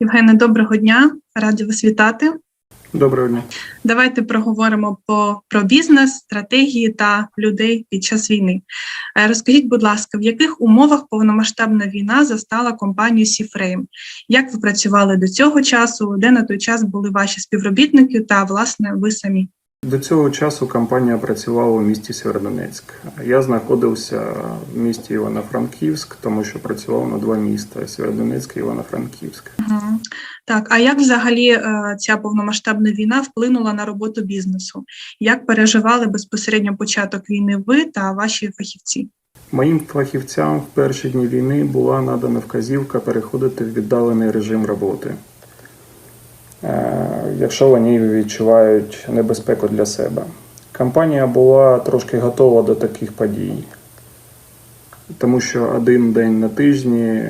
Євгене, доброго дня. Раді вас вітати. Доброго дня. Давайте проговоримо по, про бізнес, стратегії та людей під час війни. Е, Розкажіть, будь ласка, в яких умовах повномасштабна війна застала компанію Сіфрейм? Як ви працювали до цього часу? Де на той час були ваші співробітники та власне ви самі? До цього часу компанія працювала у місті Сєвєродонецьк. Я знаходився в місті Івано-Франківськ, тому що працював на два міста Сєвєродонецьк і Івано-Франківськ. Угу. Так, а як взагалі е, ця повномасштабна війна вплинула на роботу бізнесу? Як переживали безпосередньо початок війни ви та ваші фахівці? Моїм фахівцям в перші дні війни була надана вказівка переходити в віддалений режим роботи, якщо вони відчувають небезпеку для себе. Компанія була трошки готова до таких подій, тому що один день на тижні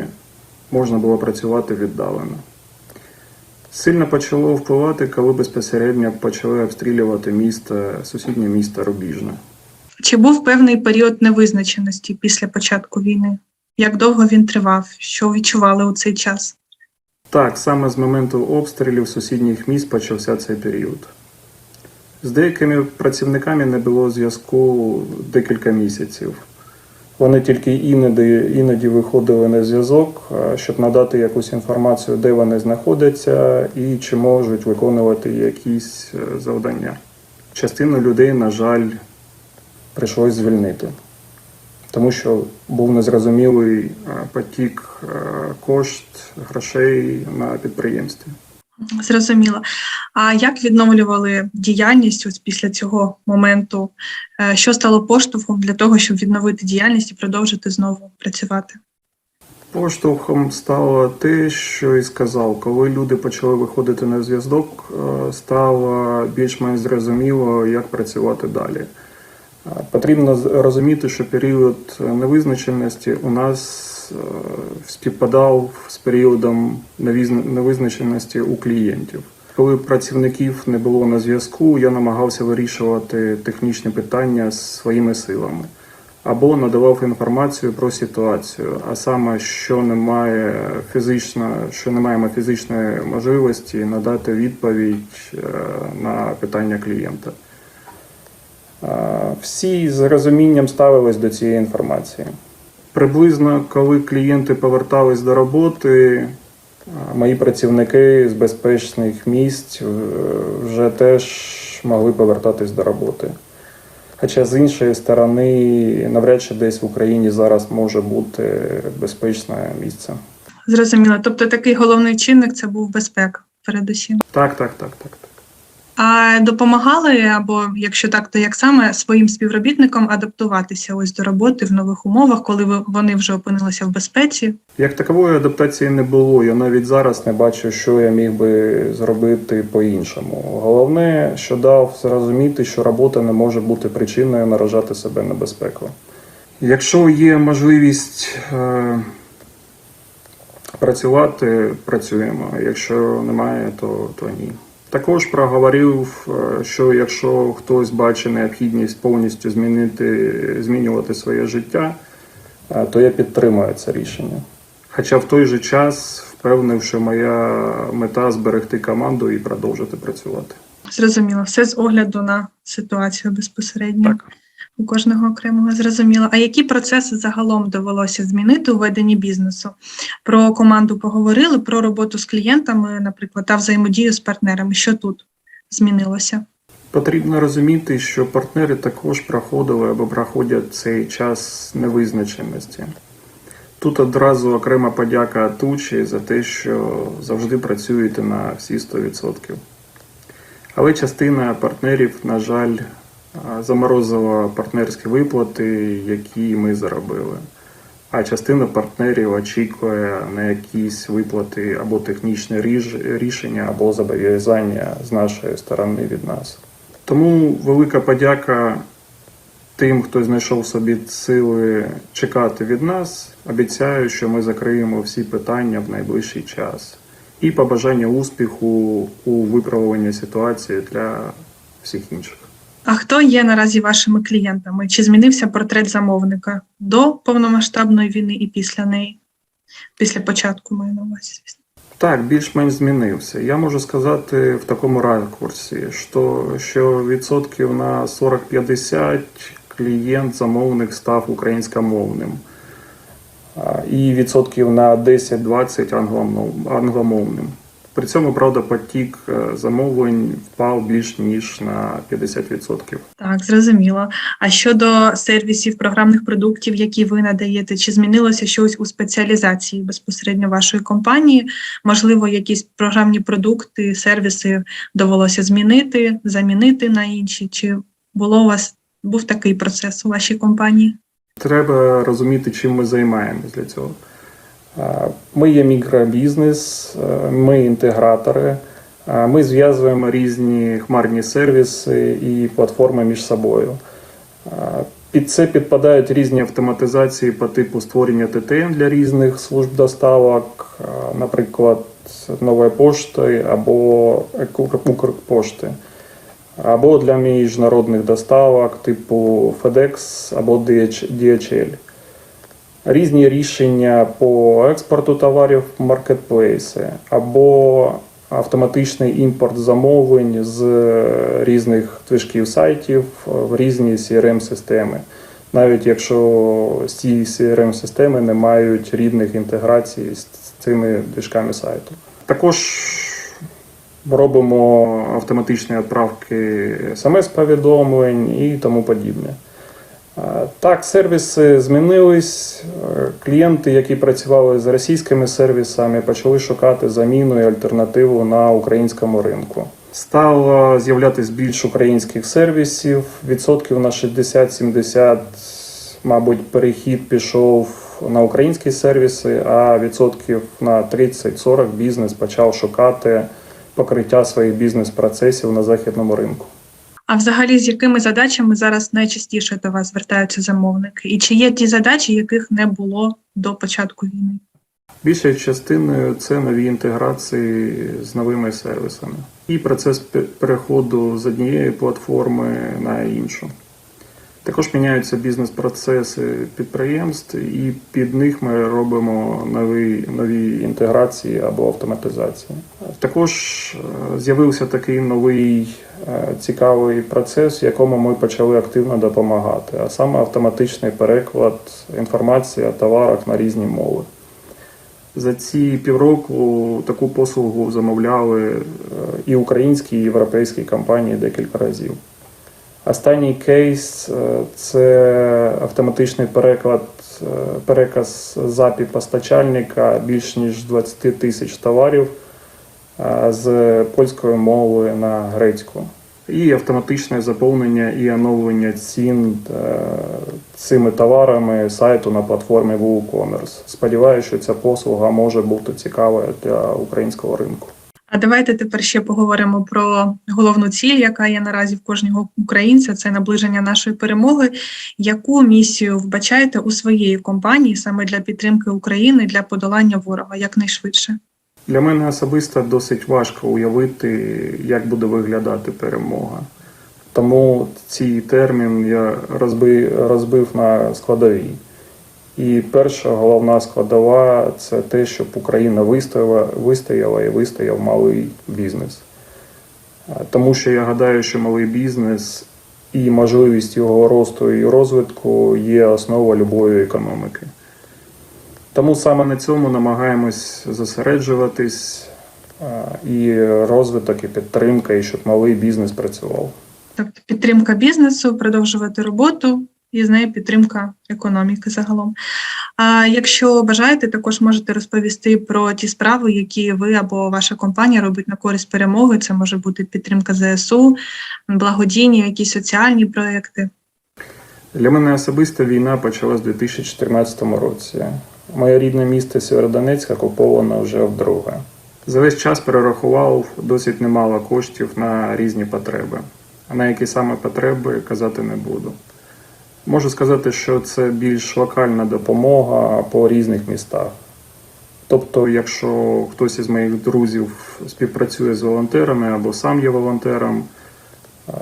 можна було працювати віддалено. Сильно почало впливати, коли безпосередньо почали обстрілювати місто, сусіднє місто Рубіжне. Чи був певний період невизначеності після початку війни? Як довго він тривав? Що відчували у цей час? Так, саме з моменту обстрілів сусідніх міст почався цей період. З деякими працівниками не було зв'язку декілька місяців. Вони тільки іноді, іноді виходили на зв'язок, щоб надати якусь інформацію, де вони знаходяться і чи можуть виконувати якісь е, завдання. Частину людей, на жаль, прийшлось звільнити, тому що був незрозумілий е, потік е, кошт, грошей на підприємстві. Зрозуміло. А як відновлювали діяльність ось після цього моменту? Е, Що стало поштовхом для того, щоб відновити діяльність і продовжити знову працювати? Поштовхом стало те, що і сказав, коли люди почали виходити на зв'язок, стало більш-менш зрозуміло, як працювати далі. Е, Потрібно розуміти, що період невизначеності у нас е, співпадав з періодом невизначеності у клієнтів. Коли працівників не було на зв'язку, я намагався вирішувати технічні питання своїми силами або надавав інформацію про ситуацію, а саме, що немає фізично, що не маємо фізичної можливості надати відповідь е, на питання клієнта. Всі з розумінням ставились до цієї інформації. Приблизно, коли клієнти повертались до роботи, мої працівники з безпечних місць е, вже теж могли повертатись до роботи. Хоча з іншої сторони, навряд чи десь в Україні зараз може бути безпечне місце. Зрозуміло. Тобто такий головний чинник це був безпека, передусім. Так, так, так, так, так. А допомагали, або якщо так, то як саме своїм співробітникам адаптуватися ось до роботи в нових умовах, коли вони вже опинилися в безпеці? Як такової адаптації не було. Я навіть зараз не бачу, що я міг би зробити по-іншому. Головне, що дав зрозуміти, що робота не може бути причиною наражати себе на безпеку. Якщо є можливість е, працювати, працюємо. Якщо немає, то, то ні. Також проговорив, е, що якщо хтось бачить необхідність повністю змінити, змінювати своє життя, е, то я підтримую це рішення. Хоча в той же час впевнив, що моя мета зберегти команду і продовжити працювати. Зрозуміло, все з огляду на ситуацію безпосередньо. Так. У кожного окремого зрозуміло. А які процеси загалом довелося змінити у веденні бізнесу? Про команду поговорили, про роботу з клієнтами, наприклад, та взаємодію з партнерами. Що тут змінилося? Потрібно розуміти, що партнери також проходили або проходять цей час невизначеності. Тут одразу окрема подяка Тучі за те, що завжди працюєте на всі 100%. Але частина партнерів, на жаль, заморозила партнерські виплати, які ми заробили. А частина партнерів очікує на якісь виплати або технічне рішення, або зобов'язання з нашої сторони від нас. Тому велика подяка тим, хто знайшов собі сили чекати від нас. Обіцяю, що ми закриємо всі питання в найближчий час. І побажання успіху у виправленні ситуації для всіх інших. А хто є наразі вашими клієнтами? Чи змінився портрет замовника до повномасштабної війни і після неї? Після початку маю на увазі. Так, більш-менш змінився. Я можу сказати в такому ракурсі, що, що відсотків на 40-50 клієнт замовник став українськомовним. І відсотків на 10-20 англомов- англомовним. При цьому, правда, потік е, замовлень впав більш ніж на 50%. Так, зрозуміло. А щодо сервісів програмних продуктів, які ви надаєте, чи змінилося щось у спеціалізації безпосередньо вашої компанії? Можливо, якісь програмні продукти, сервіси довелося змінити, замінити на інші? Чи було у вас був такий процес у вашій компанії? Треба розуміти, чим ми займаємось для цього. Ми є мікробізнес, ми інтегратори, ми зв'язуємо різні хмарні сервіси і платформи між собою. Під це підпадають різні автоматизації по типу створення ТТН для різних служб доставок, наприклад, нової пошти або Укр- Укрпошти або для міжнародних доставок типу FedEx або DH- DHL. Різні рішення по експорту товарів в маркетплейси, або автоматичний імпорт замовлень з різних движків сайтів в різні CRM-системи, навіть якщо ці CRM-системи не мають рідних інтеграцій з цими движками сайту. Також робимо автоматичні відправки смс-повідомлень і тому подібне. Так, сервіси змінились. Е, Клієнти, які працювали з російськими сервісами, почали шукати заміну і альтернативу на українському ринку. Стало з'являтися більш українських сервісів. Відсотків на 60-70, мабуть, перехід пішов на українські сервіси, а відсотків на 30-40 бізнес почав шукати покриття своїх бізнес-процесів на західному ринку. А взагалі, з якими задачами зараз найчастіше до вас звертаються замовники? І чи є ті задачі, яких не було до початку війни? Більшою частиною це нові інтеграції з новими сервісами і процес переходу з однієї платформи на іншу. Також міняються бізнес-процеси підприємств, і під них ми робимо нові, нові інтеграції або автоматизації. Також е, з'явився такий новий цікавий процес, в якому ми почали активно допомагати, а саме автоматичний переклад інформації о товарах на різні мови. За ці півроку таку послугу замовляли е, і українські, і європейські компанії декілька разів. Останній кейс е, це автоматичний переклад, е, переказ запі постачальника більш ніж 20 тисяч товарів е, з польської мови на грецьку. І автоматичне заповнення і оновлення цін е, цими товарами сайту на платформі WooCommerce. Сподіваюся, що ця послуга може бути цікавою для українського ринку. А давайте тепер ще поговоримо про головну ціль, яка є наразі в кожного українця. Це наближення нашої перемоги. Яку місію вбачаєте у своєї компанії саме для підтримки України для подолання ворога якнайшвидше? Для мене особисто досить важко уявити, як буде виглядати перемога. Тому цей термін я розбив, на складові. І перша головна складова це те, щоб Україна вистояла, вистояла і вистояв малий бізнес. Тому що я гадаю, що малий бізнес і можливість його росту і розвитку є основа любої економіки. Тому саме на цьому намагаємось зосереджуватись і розвиток, і підтримка, і щоб малий бізнес працював. Тобто підтримка бізнесу, продовжувати роботу і з нею підтримка економіки загалом. А якщо бажаєте, також можете розповісти про ті справи, які ви або ваша компанія робить на користь перемоги. Це може бути підтримка ЗСУ, благодійні, якісь соціальні проекти. Для мене особисто війна почалась у 2014 році. Моє рідне місто Сєвєродонецьк окуповано вже вдруге. За весь час перерахував досить немало коштів на різні потреби. А на які саме потреби казати не буду. Можу сказати, що це більш локальна допомога по різних містах. Тобто, якщо хтось із моїх друзів співпрацює з волонтерами або сам є волонтером, е,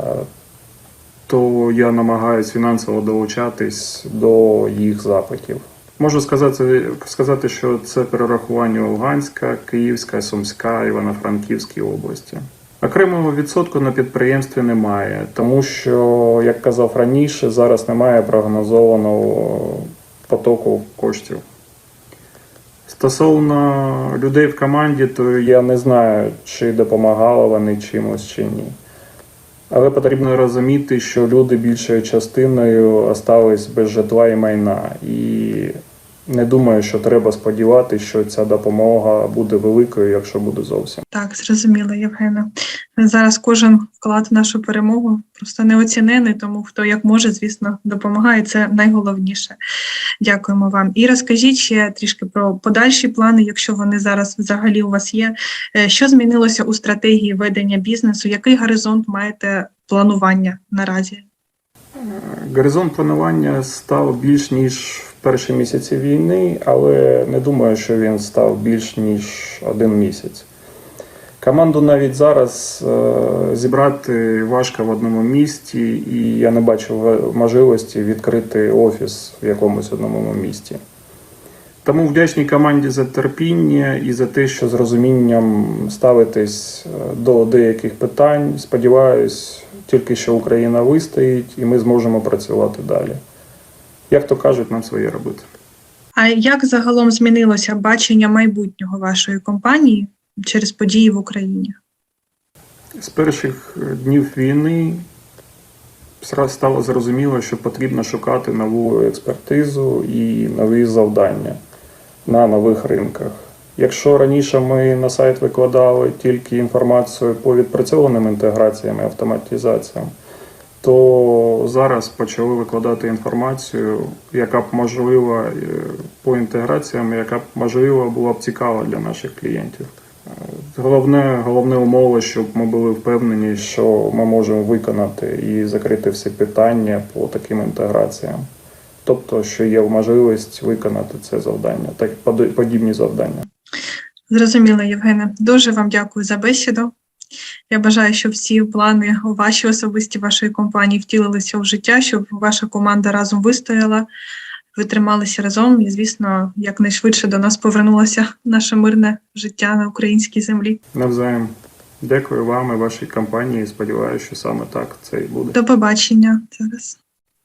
то я намагаюся фінансово долучатись до їх запитів. Можу сказати, сказати, що це перерахування Луганська, Київська, Сумська, Івано-Франківській області. Окремого відсотку на підприємстві немає, тому що, як казав раніше, зараз немає прогнозованого потоку коштів. Стосовно людей в команді, то я не знаю, чи допомагали вони чимось чи ні. Але потрібно розуміти, що люди більшою частиною остались без житла і майна. І не думаю, що треба сподіватися, що ця допомога буде великою, якщо буде зовсім. Так, зрозуміло, Євгена. Зараз кожен вклад в нашу перемогу просто неоцінений, тому хто як може, звісно, допомагає. Це найголовніше. Дякуємо вам. І розкажіть ще трішки про подальші плани, якщо вони зараз взагалі у вас є. Е, Що змінилося у стратегії ведення бізнесу? Який горизонт маєте планування наразі? Горизонт планування став більш ніж перші місяці війни, але не думаю, що він став більш ніж один місяць. Команду навіть зараз е, зібрати важко в одному місті, і я не бачу можливості відкрити офіс в якомусь одному місті. Тому вдячний команді за терпіння і за те, що з розумінням ставитесь е, до деяких питань. Сподіваюсь, тільки що Україна вистоїть і ми зможемо працювати далі. Як то кажуть, нам своє робити. А як загалом змінилося бачення майбутнього вашої компанії через події в Україні? З перших днів війни стало зрозуміло, що потрібно шукати нову експертизу і нові завдання на нових ринках. Якщо раніше ми на сайт викладали тільки інформацію по відпрацьованим інтеграціям і автоматизаціям, то зараз почали викладати інформацію, яка б можлива е, по інтеграціям, яка б можливо була б цікава для наших клієнтів. Е, Головне, головне умова, щоб ми були впевнені, що ми можемо виконати і закрити всі питання по таким інтеграціям. Тобто, що є можливість виконати це завдання, так подібні завдання. Зрозуміло, Євгене. Дуже вам дякую за бесіду. Я бажаю, щоб всі плани у вашій особисті вашої компанії втілилися в життя, щоб ваша команда разом вистояла, ви трималися разом і, звісно, якнайшвидше до нас повернулося наше мирне життя на українській землі. Навзаєм. Дякую вам і вашій компанії. Сподіваюся, що саме так це і буде. До побачення зараз.